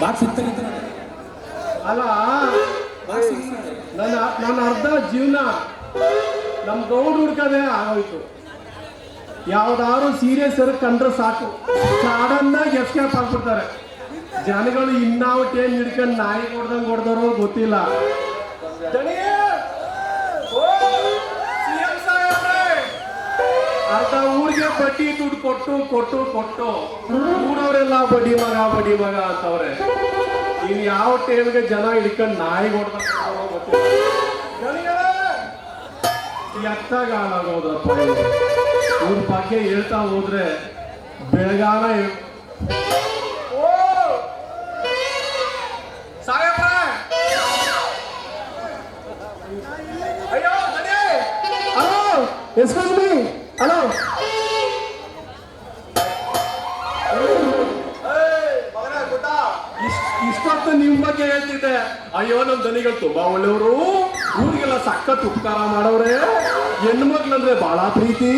Box ಅಲ್ಲ ನನ್ನ ನನ್ನ ಅರ್ಧ ಜೀವನ ನಮ್ಮ ಗೌಡ್ ಹುಡ್ಕದೆ ಆಗೋಯ್ತು. ಯಾವ್ದಾದ್ರು ಸೀರಿಯಸ್ ಕಂಡ್ರೆ ಸಾಕು. ಸಡನ್ ಆಗಿ ಎಸ್ಕೇಪ್ ಆಗ್ಬಿಡ್ತಾರೆ. ಜನಗಳು ಇನ್ನಾವಟ್ ಏನ್ ಹಿಡ್ಕೊಂಡು ನಾಯಿ ಹೊಡ್ದಂಗ್ ಹೊಡ್ದಾರೋ ಗೊತ್ತಿಲ್ಲ. ಅರ್ಧ ಊರಿಗೆ ಬಡ್ಡಿ ದುಡ್ಡು ಕೊಟ್ಟು ಕೊಟ್ಟು ಕೊಟ್ಟು. ಊರವರೆಲ್ಲ ಬಡ್ಡಿ ಮಗ ಬಡ್ಡಿ ಮಗ ಅಂತವ್ರೆ. ಇನ್ ಯಾವ ಟೈಮ್ಗೆ ಜನ ಹಿಡ್ಕೊಂಡು ನಾಯಿ ಹೊಡ್ದಂಗ್ ಹೊಡ್ದಾರೋ ಗೊತ್ತಿಲ್ಲ. ದಣಿಯೇ! ಎತ್ತಾಗ ಹಾಳಾಗೋದ್ರಪ್ಪ ಇವ್ರು. ಬಗ್ಗೆ ಹೇಳ್ತಾ ಹೋದ್ರೆ ಬೆಳಗಾನ ಎಸ್ಕೂಸ್ ಮೀ. ಹಲೋ ಇಷ್ಟ್- ಇಷ್ಟೊತ್ತು ನಿಮ್ಮ ಬಗ್ಗೆ ಹೇಳ್ತಿದ್ದೆ. ಅಯ್ಯೋ, ನಮ್ ದನಿಗಳು ತುಂಬಾ ಒಳ್ಳೆಯವರು. ಊರಿಗೆಲ್ಲ ಸಖತ್ ಉಪಕಾರ ಮಾಡವ್ರೆ ಹೆಣ್ಣು ಮಕ್ಳಂದ್ರೆ ಬಹಳ ಪ್ರೀತಿ.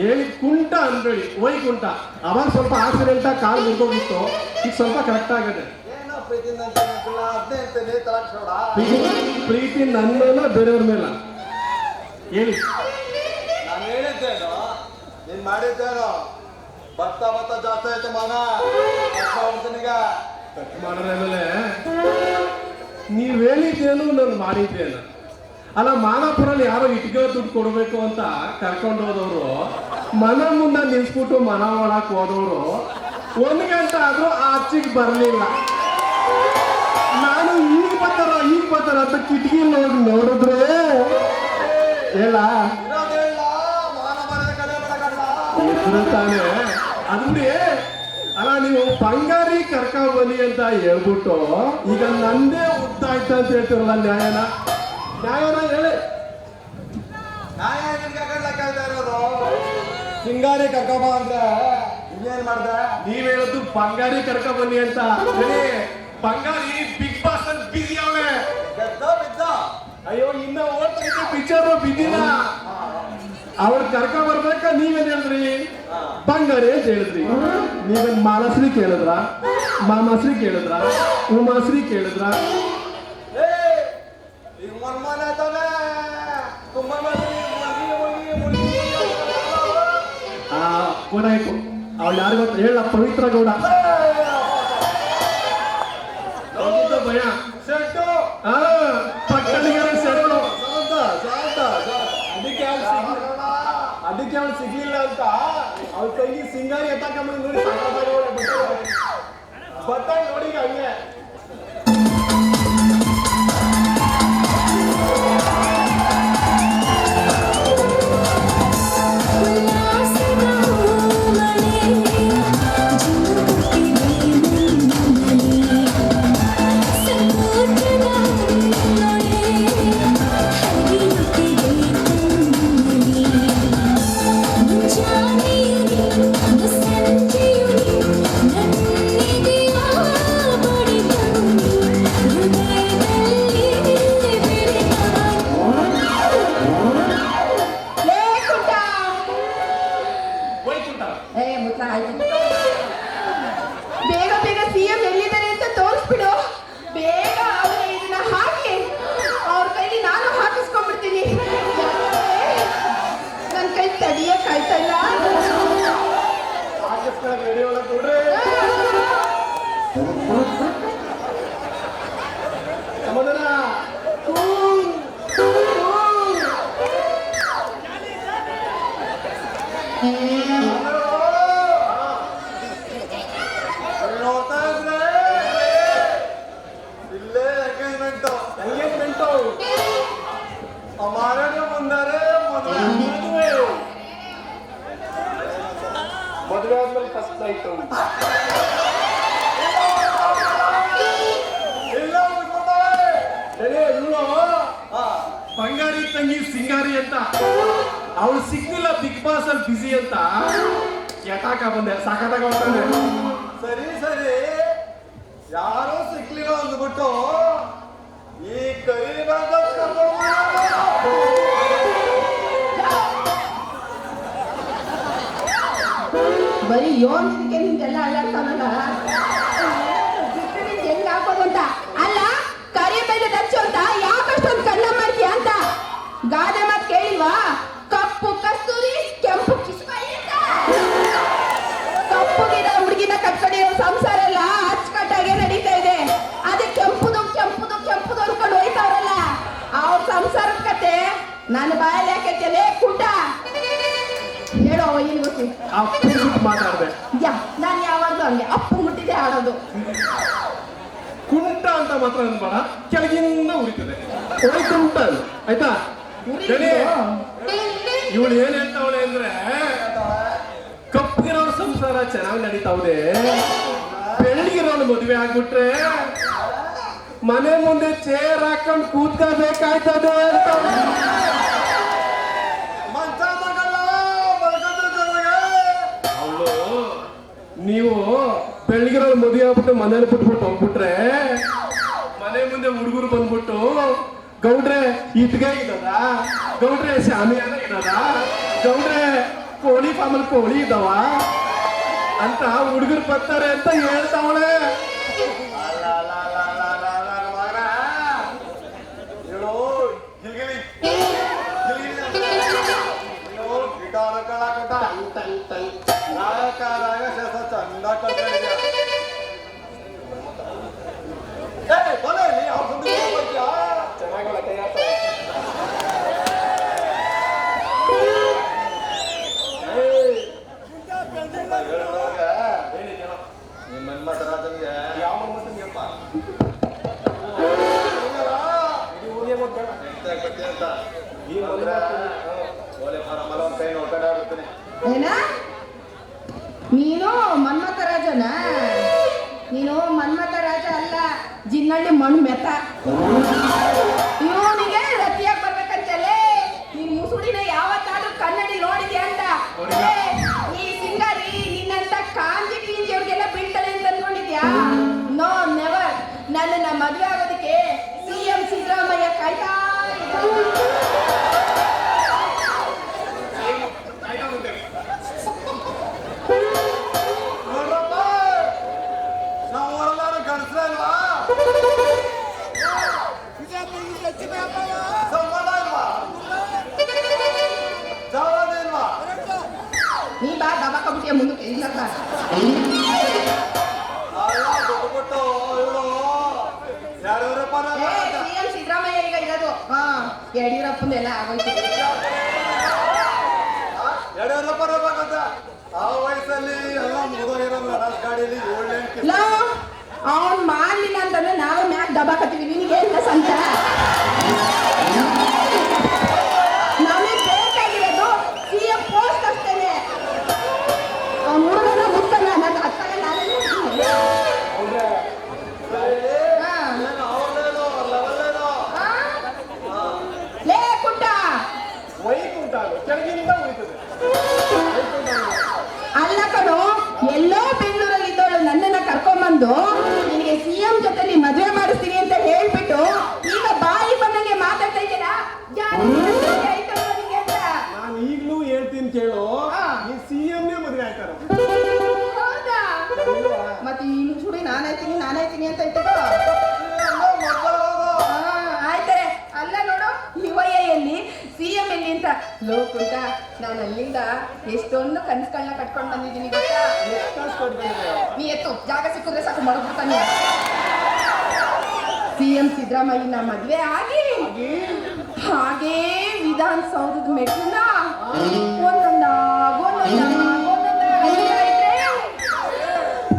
ಹೇಳಿ, ಕುಂಟ ಅನ್ಬೇಡಿ ವೈಕುಂಠ ಅವಾಗ ಸ್ವಲ್ಪ ಆಕ್ಸಿಡೆಂಟ್ ಕಾಲ್ ಮುರಿದೋಗಿತ್ತು ಈಗ ಸ್ವಲ್ಪ ಕರೆಕ್ಟ್ ಆಗಿದೆ. ಪ್ರೀತಿ ಪ್ರೀತಿ ನನ್ನ ಮೇಲೆ ಬೇರೆಯವ್ರ ಮೇಲೆ. ಹೇಳಿ. ನಾನು ಹೇಳಿದ್ದೇನು? ನೀನ್ ಮಾಡಿದ್ದೇನು? ಭತ್ತ ಭತ್ತ ಜಾಸ್ತಿ ಆಯ್ತು ಮಗ ಹೊಡ್ತನಿಗ ಕಟ್ ಮಾಡಿದ್ರೆ ಮೇಲೆ ನೀವ್ ಹೇಳಿದ್ದೇನು ನಾನು ಮಾಡಿದ್ದೇನು. ಅಲ್ಲ ಮಾನಪುರಲ್ಲಿ ಯಾರೋ ಇಟ್ಗೆ ದುಡ್ಡು ಕೊಡಬೇಕು ಅಂತ ಕರ್ಕೊಂಡು ಹೋದವರು ಮನ ಮುಂದೆ ನಿಲ್ಸ್ಬಿಟ್ಟು ಮನ ಒಳಕ್ ಹೋದವರು ಒಂದ್ ಗಂಟೆ ಆದ್ರೂ ಆಚೆಗೆ ಬರ್ಲಿಲ್ಲ. ನಾನು ಈಗ ಬರ್ತಾರ ಈಗ ಬರ್ತಾರ ಅಂತ ಕಿಟಕಿ ನೋಡಿ ನೋಡಿದ್ರೆ, ಹೇಳ? ತಾನೆ. ಅಂದ್ರೆ ಅಲ್ಲ, ನೀವು ಬಂಗಾರಿ ಕರ್ಕ ಬನ್ನಿ ಅಂತ ಹೇಳ್ಬಿಟ್ಟು, ಈಗ ನಂದೇ ಉದ್ದಾಯ್ತ ಅಂತ ಹೇಳ್ತಿರಲ್ಲ ನ್ಯಾಯನ? ನ್ಯಾಯನ ಹೇಳಿ. ಸಿಂಗಾರಿ ಕರ್ಕೊಂಬ ಅಂದ್ರೆ ಇನ್ನೇನ್ ಮಾಡ್ದ? ನೀವ್ ಹೇಳದ್ದು ಬಂಗಾರಿ ಕರ್ಕ ಬನ್ನಿ ಅಂತ. ಹೇಳಿ. ಬಂಗಾರಿ ಬಿಗ್ ಬಾಸ್ ಅಲ್ಲಿ ಬಿಸಿ ಅವಳೆ. ಅಯ್ಯೋ ಇನ್ನ ಓದ್ತಿದ್ದೆ ಪಿಕ್ಚರ್ ಬಿದ್ದಿಲ್ಲ. ಅವ್ರ ಕರ್ಕ ಬರ್ಬೇಕ ನೀವೇನ್ ಹೇಳಿದ್ರಿ? ಬಂಗಾರಿ ಅಂತ ಹೇಳಿದ್ರಿ. ನೀವೇನ್ ಮಾನಸ್ರಿ ಕೇಳಿದ್ರ? ಮಾಮಾಸ್ರಿ ಕೇಳಿದ್ರ? ಉಮಾಸ್ರಿ ಕೇಳಿದ್ರ? ಅವಳು ಯಾರು ಗೊತ್ತ ಹೇಳ ಪವಿತ್ರ ಗೌಡ. ಸಿಂಗಾರಿ ಎತ್ತಾಕೊಂಬಂದು ನೋಡಿ ಸಾಕಾಗವಳೆ ಬತ್ತ ನೋಡಿ ಈಗ ಹಂಗೆ ಕೈ ತಡಿಯಕ್ ಆಯ್ತಲ್ಲ ಹಾಕಿಸ್ಕೊಳಕ್ ರೆಡಿ ಒಳಗೆ ನೀವು ಸಿಂಗಾರಿ ಅಂತ. ಅವಳು ಸಿಕ್ಕಿಲ್ಲ ಬಿಗ್ ಬಾಸ್ ಅಲ್ಲಿ ಬಿಸಿ ಅಂತ. ಎಟಾಕ ಬಂದೆ? ಸಾಕತ್ತಾಗ ಸರಿ ಸರಿ. ಯಾರು ಸಿಕ್ಲಿಲ್ಲ ಅಂದ್ಬಿಟ್ಟು ಈ ಕೈನಾದ ಬರೀ ಯೋಚಿಕೆ ನಿಂತೆಲ್ಲ ಅಲ್ಲಾಡ್ತಾನಲ್ಲ ಗಾದೆ ಮಾತು ಕೇಳಿಲ್ವಾ? ಕಪ್ಪು ಕಸ್ತೂರಿ ಕೆಂಪು ಕಪ್ಪು ಗಿಡ ಹುಡುಗಿನ ಕಟ್ಕೊಂಡಿರೋ ಸಂಸಾರ ಎಲ್ಲ ಅಚ್ಚುಕಟ್ಟಾಗೆ ನಡೀತಾ ಇದೆ. ಅದೇ ಕೆಂಪುದು ಕೆಂಪುದು ಕೆಂಪುದು ಅನ್ಕೊಂಡು ಹೋಯ್ತಾವ್ರಲ್ಲ. ಅವ್ರ ಸಂಸಾರದ ಕತೆ ನನ್ನ ಬಾಯಲ್ಲಿ ಯಾಕೆ ಕುಟ. ಹೇಳೋ ಏನು ಗೊತ್ತಿ. ಯಾ ನಾನು ಯಾವಾಗಲೂ ಹಂಗೆ. ಅಪ್ಪು ಮುಟ್ಟಿದೆ ಆಡೋದು ಕುಂಟ ಅಂತ ಮಾತ್ರ ಅನ್ಬೇಡ. ಕೆಳಗಿಂದ ಉರಿತದೆ. ಒಳ್ಳೆ ಕುಂಟ ಅದು. ಆಯ್ತಾ? ಇವಳು ಏನ್ ಹೇಳ್ತಾವಳೆ ಅಂದ್ರೆ ಕಪ್ಪಿರೋ ಸಂಸಾರ ಚೆನ್ನಾಗಿ ನಡೀತಾವ್ದೆ ಬೆಳ್ಳಿಗಿರೋ ಮದುವೆ ಆಗ್ಬಿಟ್ರೆ ಮನೆ ಮುಂದೆ ಚೇರ್ ಹಾಕೊಂಡು ಕೂತ್ಕೋಬೇಕಾಯ್ತದೆ ಅಂತ. ನೀವು ಬೆಳ್ಳಿಗಿರೋ ಮದುವೆ ಆಗ್ಬಿಟ್ಟು ಮನೇಲಿ ಬಿಟ್ಬಿಟ್ಟು ಹೋಗ್ಬಿಟ್ರೆ ಮನೆ ಮುಂದೆ ಹುಡುಗರು ಬಂದ್ಬಿಟ್ಟು ಗೌಡ್ರೆ ಇಟ್ಗೆ ಇದ್ದದ ಗೌಡ್ರೆ ಶಾಮಿಯಾನ ಇದ್ದದ ಗೌಡ್ರೆ ಕೋಳಿ ಫಾರ್ಮಲ್ಲಿ ಕೋಳಿ ಇದ್ದಾವ? ಅಂತ ಹುಡುಗರು ಬರ್ತಾರೆ ಅಂತ ಹೇಳ್ತಾವಳೆ. ಅಲ್ಲ ಅಲ್ಲ ಅಲ್ಲ ಅಲ್ಲ ಅಲ್ಲ ಅಲ್ಲ ಅಲ್ಲ ಮಗನ ಹೇಳು ಗಿಲ್ಗಿಲಿ ಗಿಲ್ಗಿಲಿ ನೀನು ಗಿಟಾರ್ ಕಲಾಕಟ ರಾಗ ರಾಗ ಶೇಷ ಚಂದ ಕಲ್ತ್ಕೊಂಡಿದ್ಯಾ ಏ ಬಲೆ ನೀ ಅವ್ರ ಮುಂದೆ ಹೋಗ್ತೀಯಾ ಚೆನ್ನಾಗಲ್ಲ ಕೈ ಹಾಕ್ತಾರೆ. ಏಯ್, ಅಂತ ಹೇಳೋವಾಗ ಯಾವ ಅಂತ? ಈ ಓಲೆ ಒಂದ್ ಕೈ. ಏನ ನೀನು ಮನ್ಮಥ ರಾಜನ ನೀನು ಮನ್ಮಥ ರಾಜ ಅಲ್ಲ ಜಿನ್ನಳ್ಳಿ ಮಣ್ಣು ಮೆತ್ತ ಏ ಮುಂದಕ್ಕೆ ಸಿಎಂ ಸಿದ್ದರಾಮಯ್ಯ ಈಗ ಇರೋದು. ಹಾ ಯಡಿಯೂರಪ್ಪಂದೆಲ್ಲ ಆಗೋಯ್ತು. ಆ, ಎರಡೂವರೆ ರೂಪಾಯಿ ಬರುತ್ತೆ. ಆ ವಯಸ್ಸಲ್ಲಿ ಎಲ್ಲ ಮುಗಿದೋಗಿರೋಲ್ಲ ನನ್ನ ಗಾಡಿಯಲ್ಲಿ ಏಳನೇ ಅವನ್ ಮಾಡ್ಲಿಲ್ಲ ಅಂತಂದ್ರೆ ನಾವೇ ಮ್ಯಾಕ್ ದಬಾಕತ್ತೀವಿ. ನಿನಗೆ ಏನ್ ಸಂತ? ಹೇಳ್ತೀನಿ ಕೇಳು. ಈ ಸಿ ಎಂ ಮದುವೆ ಹೌದಾ? ಮತ್ತೆ ಈ ಸುಡಿ ನಾನಾಯ್ತೀನಿ ನಾನಾಯ್ತೀನಿ ಅಂತ ಇತ್ತು ಎಲ್ಲ ಮಕ್ಕಳು ಆಯ್ತಾರೆ. ಅಲ್ಲ ನೋಡು ಯುವಯಲ್ಲಿ ಸಿ ಎಂ ಎಲ್ಲಿ ಅಂತ? ಲೋಕುಂಟ ನಾನು ಅಲ್ಲಿಂದ ಎಷ್ಟೊಂದು ಕನಸುಗಳನ್ನ ಕಟ್ಕೊಂಡು ಬಂದಿದ್ದೀನಿ ಗೊತ್ತಾ? ನೀ ಎತ್ತು. ಜಾಗ ಸಿಕ್ಕಿದ್ರೆ ಸಾಕು ಮಡಗ್ಬಿಡ್ತಾನೆ ಸಿ ಎಂ ಸಿದ್ದರಾಮಯ್ಯನ ಮದುವೆ ಆಗಿ ಹಾಗೇ? ವಿಧಾನಸೌಧದ ಮೆಟ್ಲನ್ನ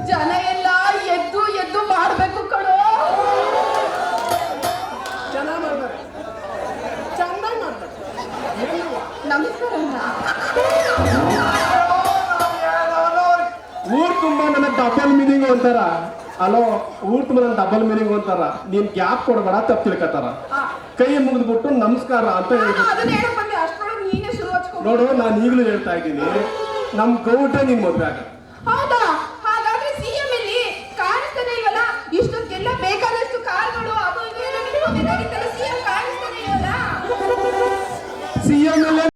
ಜನ ಎಲ್ಲ ಎದ್ದು ಎದ್ದು ಮಾಡಬೇಕು ಕಣೋ ಚೆನ್ನಾಗಿ ಮಾಡ್ತಾರೆ ಚೆನ್ನಾಗಿ ಮಾಡ್ತಾರೆ ನಮಸ್ಕಾರ ಊರ್ ತುಂಬಾ ನನ್ನ ಡಬಲ್ ಮೀನಿಂಗ್ ಅಂತಾರ. ಅಲೋ ಊರ್ ತುಂಬ ನನ್ನ ಡಬಲ್ ಮೀನಿಂಗ್ ಅಂತಾರ. ನೀನ್ ಗ್ಯಾಪ್ ಕೊಡಬೇಡ ತಪ್ಪು ತಿಳ್ಕೊತಾರ ಕೈ ಮುಗಿದ್ಬಿಟ್ಟು ನಮಸ್ಕಾರ ಅಂತ ಹೇಳ್ಬಿಟ್ಟು. ಹೇಳ್ಬೇಕು ನೋಡು ನಾನು ಈಗಲೂ ಹೇಳ್ತಾ ಇದ್ದೀನಿ ನಮ್ಮ ಗೌಟ ನಿಮ್ಮ ಮದುವೆ ಆಗ